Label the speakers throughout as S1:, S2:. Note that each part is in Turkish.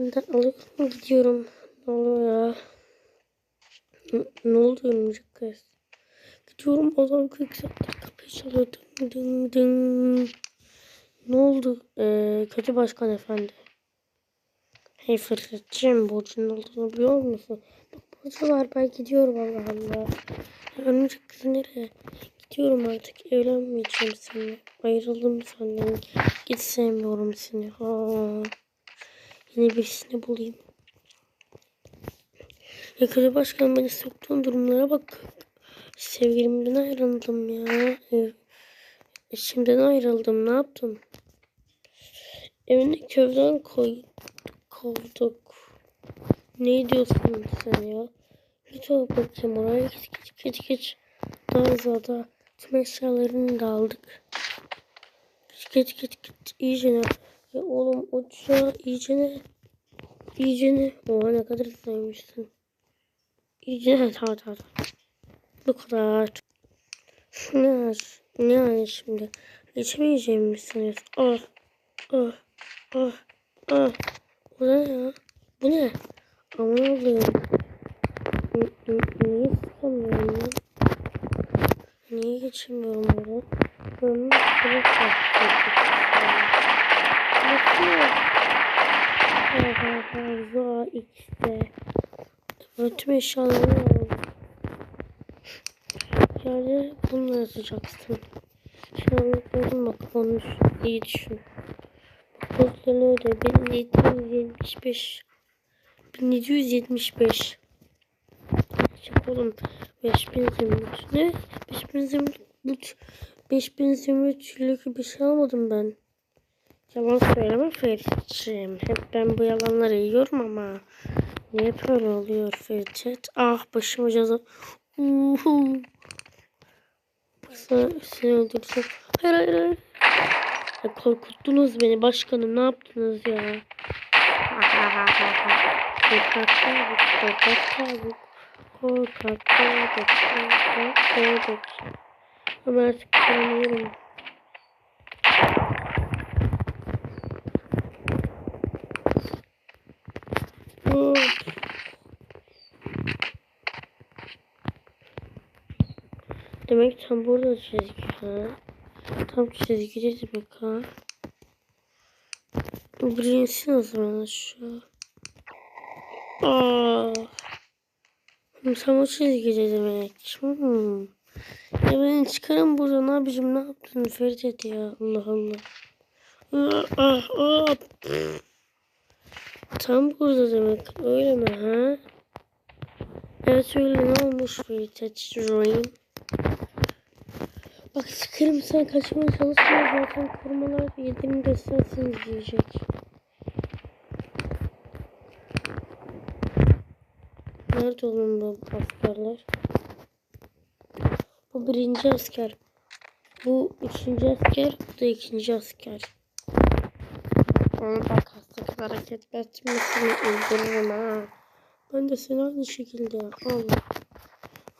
S1: Ben alıyorum gidiyorum. Ne oluyor ya? Ne, oldu örümcek kız? Gidiyorum adam 40 saattir kapıyı çalıyor. Dın dın dın. Ne oldu? Ee, kötü başkan efendi. Hey fırsatçım borcunun olduğunu biliyor musun? Bak borcu var ben gidiyorum Allah Allah. Örümcek kız nereye? Gidiyorum artık evlenmeyeceğim seninle. Ayrıldım senden. Git sevmiyorum seni. Ha. Yeni birisini bulayım. Ya kötü başkan beni soktuğun durumlara bak. Sevgilimden ayrıldım ya. Eşimden ayrıldım. Ne yaptın? Evine kövden koy, kovduk. Ne diyorsun sen ya? Git ol bakayım oraya. Git git git git. Darızada tüm eşyalarını da aldık. Git git git. İyice ne? Ya oğlum uçağı iyice ne? İyice ne? Oha ne kadar saymışsın. İyice ne? Tamam tamam. Bu kadar. Şu ne? Ne yani şimdi? Geçemeyeceğimi mi sanıyorsun? Ah. Ah. Ah. Ah. Bu ne ya? Bu ne? Aman n- Niye sıkamıyorum ya? Niye geçemiyorum buradan? Ben bir İşte. Evet tüm eşyalarını aldım. Yani bunu yazacaksın. Gördüm bak onu düşün. iyi düşün. Borçlarını öde. 1775 1775 Çık oğlum. 5000 zümrüt. Ne? 5000 zümrüt. 5000 zümrütlük bir şey almadım ben. Yalan söyleme Ferit'ciğim. Hep ben bu yalanları yiyorum ama. Niye böyle oluyor Ferit? Ah başıma ceza. Uhu. Seni öldüreceğim. Hayır hayır hayır. Ya korkuttunuz beni başkanım. Ne yaptınız ya? Korkak tavuk, korkak tavuk. Korkak tavuk, korkak tavuk. Ama artık tanımıyorum. Oh. Demek tam burada çizgi ha. Tam çizgide demek ha. Bilinsin o zaman. Hmm, Tam o çizgide demek. Hmm. Ya beni çıkarın buradan abicim ne yaptın Ferit ya Allah Allah. Ah, ah, ah. Tam burada demek öyle mi ha? Evet öyle ne olmuş Ferit Drawing? Bak sıkarım sen kaçmaya çalışma zaten korumalar yediğini göstersin diyecek. Nerede oğlum bu askerler? Bu birinci asker. Bu üçüncü asker. Bu da ikinci asker. Onu bak hasta hareket etmesini öldürürüm ha. Ben de seni aynı şekilde. Allah.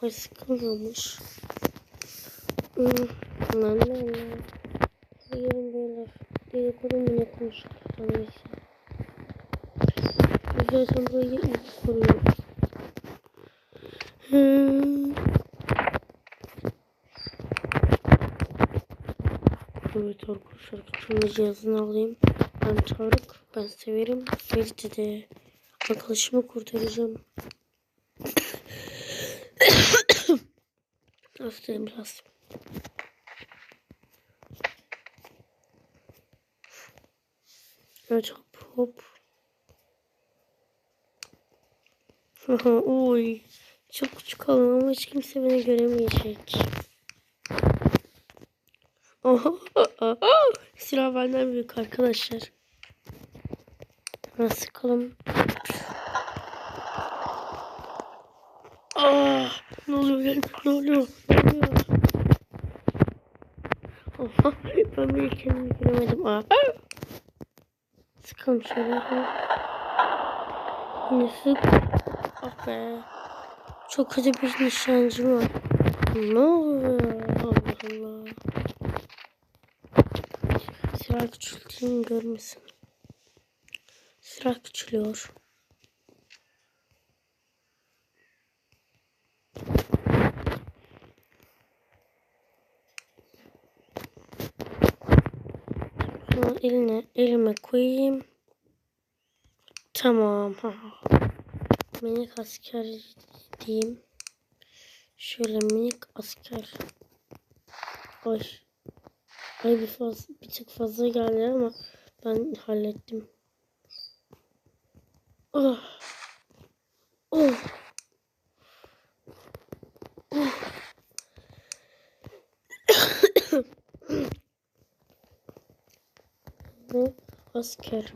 S1: Ay sıkılmamış. Hmm, Lan lan lan. Hayırın beyler. Dedikodu mu ne konuştuk? Neyse. Biz zaten burayı iyi koruyoruz. Hmm. Evet arkadaşlar şunu cihazını alayım. Ben Tarık. Ben severim. Ferit'i de arkadaşımı kurtaracağım. Hastayım biraz. Evet hop hop. Uy. Çok alan ama hiç kimse beni göremeyecek. Oha. Silah benden büyük arkadaşlar. Nasıl sıkalım? Ah, ne oluyor lan? Ne oluyor? Ne oluyor? Oha, ben bir kendimi göremedim. Ah. Sıkalım şöyle. Sık. Ah be. Çok kötü bir nişancı var. Ne oluyor? Allah Allah. Silah küçülteyim görmesin. silah küçülüyor. Eline, elime koyayım. Tamam. Minik asker diyeyim. Şöyle minik asker. Ay. Ay bir, faz, bir tık fazla geldi ama ben hallettim. Oh. Oh. Oh. Bu asker.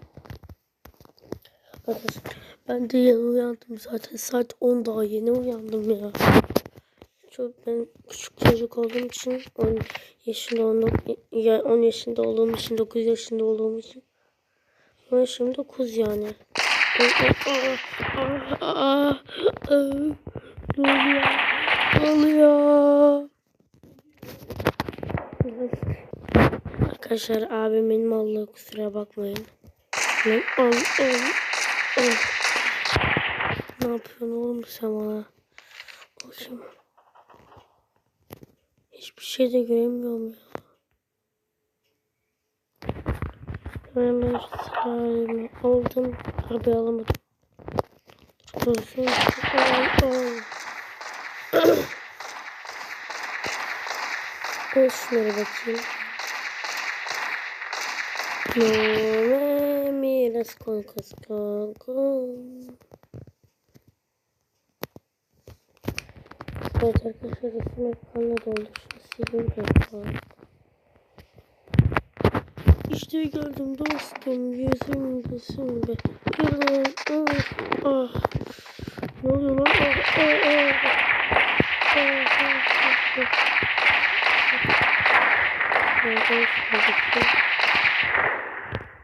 S1: Ben de yeni uyandım zaten. Saat 10 daha yeni uyandım ya. Çok ben küçük çocuk olduğum için 10 yaşında olduğum, ya 10 yaşında olduğum için 9 yaşında olduğum için. Ama yaşım 9 yani. Ne oluyor? Ne oluyor? Arkadaşlar abimin mallığı kusura bakmayın. Al al Ne yapıyorsun oğlum sen bana? Bakayım. Hiçbir şey de göremiyorum ya. Hemen silahımı aldım. Abi alamadım. Al. Ben şunlara bakayım. Con con con. Evet arkadaşlar resim ekranına doldu. Şunu sileyim tekrar. İşte geldim dostum. Yüzüm gözüm be. Yürü. Ah, ah. Ne oluyor lan? Ah, ah, ah. Ah, ah, ah, ah. Nerede şuradaki?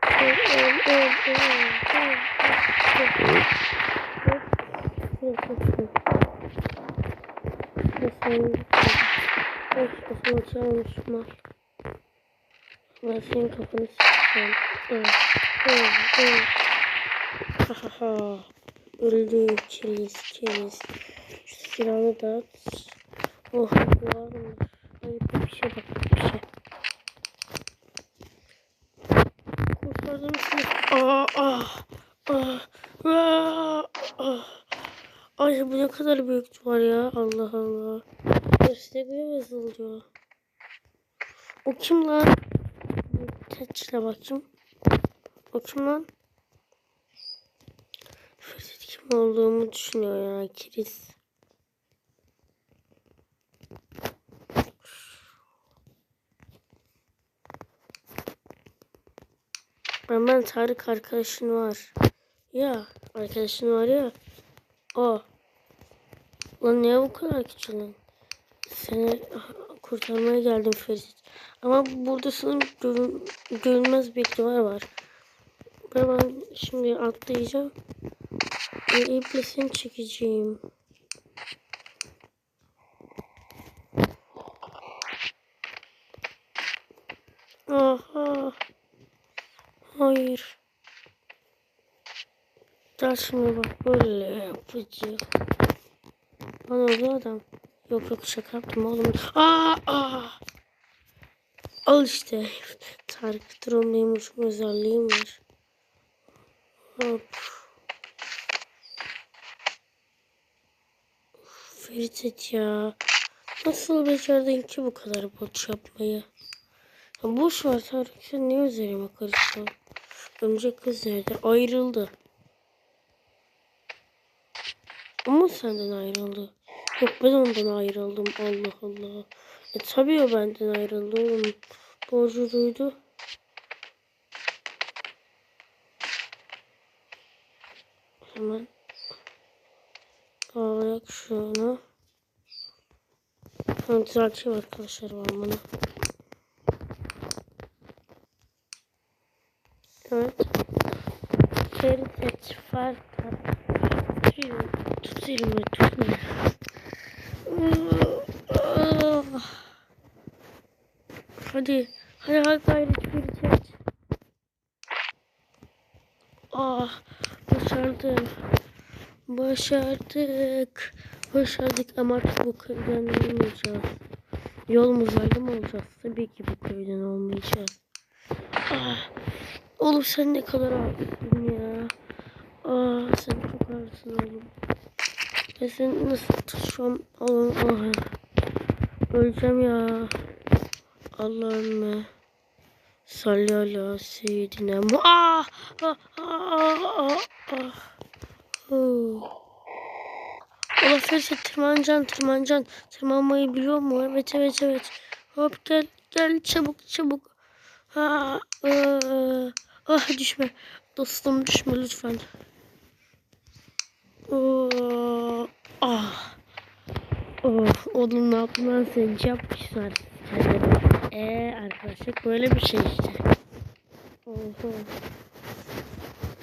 S1: Al, al, al, al, al, al. Nasıl? Of, çalmış mal. Ben senin kafanı sıkacağım. Ah, ah, ah. Ha ha ha. Öldü keriz keriz. Şu silahını da at. Oh var mı? Ayıp bir şey bak bir şey. Kurtardım seni. Ah ah ah ah ah. Ay bu ne kadar büyük var ya Allah Allah. Gösteriyor yazılıyor. O kim lan? Teçle bakayım. O kim lan? Ferit kim olduğumu düşünüyor ya Kiriz. Hemen Tarık arkadaşın var. Ya arkadaşın var ya. O. Lan niye bu kadar küçülün? Seni kurtarmaya geldim Ferit. Ama burada sanırım görün, görünmez bir duvar var. Ve ben şimdi atlayacağım. Ve iblisini çekeceğim. Aha. Hayır. Gel şimdi bak böyle yapacağım. Oldu adam. Yok yok şaka yaptım oğlum. Aa, aa. Al işte. Tarık özelliğim var. Hop. Ferit ya. Nasıl becerdin ki bu kadar boş yapmayı? Ya boş ver Tarık sen niye üzerime karıştın? Örümcek kız nerede? Ayrıldı. Ama senden ayrıldı. Yok ben ondan ayrıldım. Allah Allah. E tabii o benden ayrıldı oğlum. Borcu duydu. Hemen bağlayak şunu. Ha, düzelteyim arkadaşlar ben bunu. Evet. Ferit Farka. Tut elimi tutma. Hadi. Hadi hadi gayret Ferit. Ah. Başardım. Başardık. Başardık ama artık bu köyden olmayacağız. Yolumuz ayrı mı olacağız? Tabii ki bu köyden olmayacağız. Ah, oğlum sen ne kadar ağırsın ya. Ah sen çok ağırsın oğlum. Ya sen nasıl tutuşam? Allah'ım ah. Öleceğim ya. Allah'ım. Salli ala seyyidina. Mu- Ah! Ah! Ah! Ah! ah. Oh. Ferit tırmanacaksın tırmanacaksın. Tırmanmayı biliyor mu? Evet evet evet. Hop gel gel çabuk çabuk. Ha, aa, ah düşme. Dostum düşme lütfen. Oo, ah. Oh, oğlum ne yaptın lan sen yapmışlar. Eee arkadaşlar böyle bir şey işte. Oho.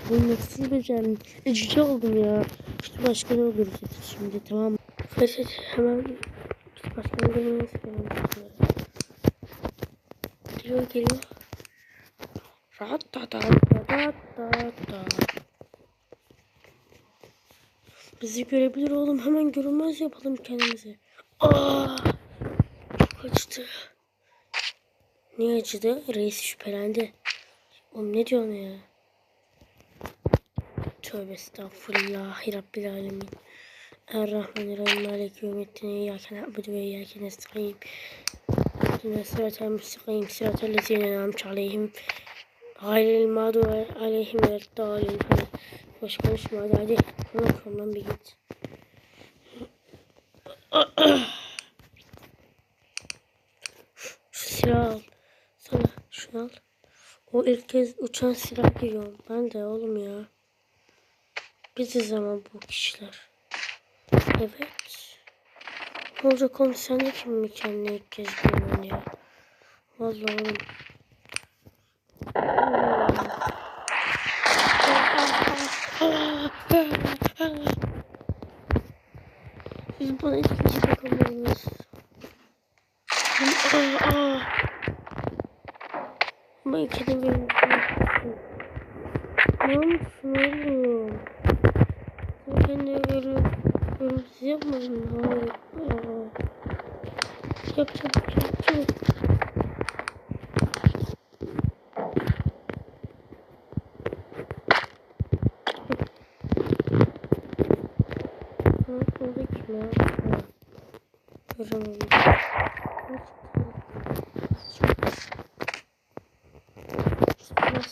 S1: Bu nasıl becerdin? E, cüce oldum ya. İşte başkanı öldüreceğiz şimdi tamam mı? Fesit hemen işte başkanı öldürmeyi istiyorum. Geliyor geliyor. Rahat da da da. Bizi görebilir oğlum. Hemen görünmez yapalım kendimizi. Aa! Acıdı. Niye acıdı? Reis şüphelendi. Oğlum ne diyorsun ya? Tövbe estağfurullah. Rabbil alemin. Errahmanirrahim. Maliki yevmiddin. İyyâke na'budu ve iyyâke nestaîn. İhdina sıratel müstakîm. Sıratel lezîne en'amte aleyhim. Gayril mağdubi aleyhim ve dâlin. Boş konuşma hadi hadi. Sondan bir git. Şu silah al. Sana şunu al. O ilk kez uçan silah diyorum. Ben de oğlum ya. Biziz ama bu kişiler. Evet. Ne olacak oğlum sen de kim mi kendine ilk kez görüyorsun ya? Vallahi oğlum. Hiçbir şey bakamadınız. Aa, aa. Ama ikide bir Ne yapıyorsun oğlum? Sen kendine göre görüntüsü yapmadın. Yap.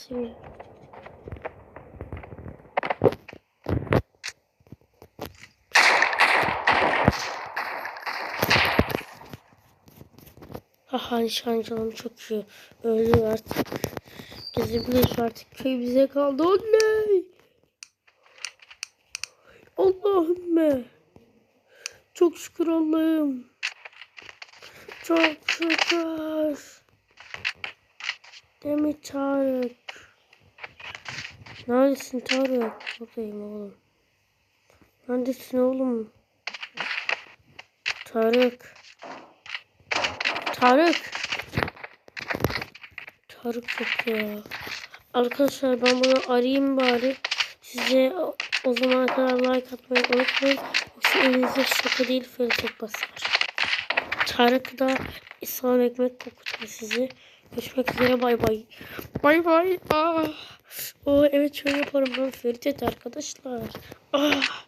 S1: Bir... Aha nişancılığım çok iyi. Öldü artık. Gezebiliriz artık. Köy bize kaldı. Oley! Allah'ım be. Çok şükür Allah'ım. Çok şükür. Mi Tarık? Neredesin Tarık? Buradayım oğlum. Neredesin oğlum? Tarık. Tarık. Tarık yok ya. Arkadaşlar ben bunu arayayım bari. Size o, o zamana kadar like atmayı unutmayın. Yoksa elinize şaka değil fırçak basar. Tarık da İslam ekmek kokutur sizi. Görüşmek üzere bay bay. Bay bay. Ah. Oo, evet şöyle yaparım ben Ferit arkadaşlar. Ah.